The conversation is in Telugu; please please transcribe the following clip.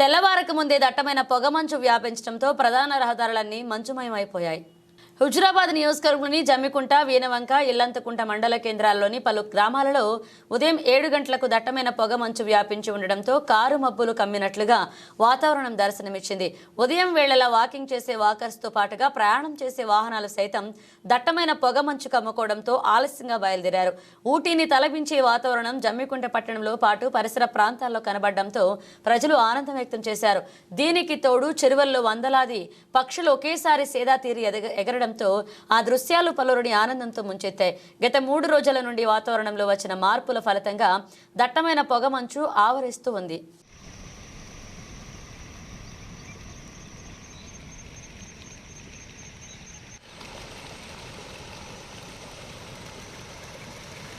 తెల్లవారక ముందే దట్టమైన పొగమంచు వ్యాపించడంతో ప్రధాన రహదారులన్నీ మంచుమయమైపోయాయి. హుజురాబాద్ నియోజకవర్గంలోని జమ్మికుంట వీనవంక ఇల్లంతకుంట మండల కేంద్రాల్లోని పలు గ్రామాలలో ఉదయం ఏడు గంటలకు దట్టమైన పొగ మంచు వ్యాపించి ఉండడంతో కారు మబ్బులు కమ్మినట్లుగా వాతావరణం దర్శనమిచ్చింది. ఉదయం వేళలా వాకింగ్ చేసే వాకర్స్తో పాటుగా ప్రయాణం చేసే వాహనాలు సైతం దట్టమైన పొగ మంచు కమ్ముకోవడంతో ఆలస్యంగా బయలుదేరారు. ఊటీని తలపించే వాతావరణం జమ్మికుంట పట్టణంలో పాటు పరిసర ప్రాంతాల్లో కనబడడంతో ప్రజలు ఆనందం వ్యక్తం చేశారు. దీనికి తోడు చెరువుల్లో వందలాది పక్షులు ఒకేసారి సేదా తీరి ఎగరడం ఎగరడంతో ఆ దృశ్యాలు పలువురిని ఆనందంతో ముంచెత్తాయి గత మూడు రోజుల నుండి వాతావరణంలో వచ్చిన మార్పుల ఫలితంగా దట్టమైన పొగమంచు ఆవరిస్తూ ఉంది.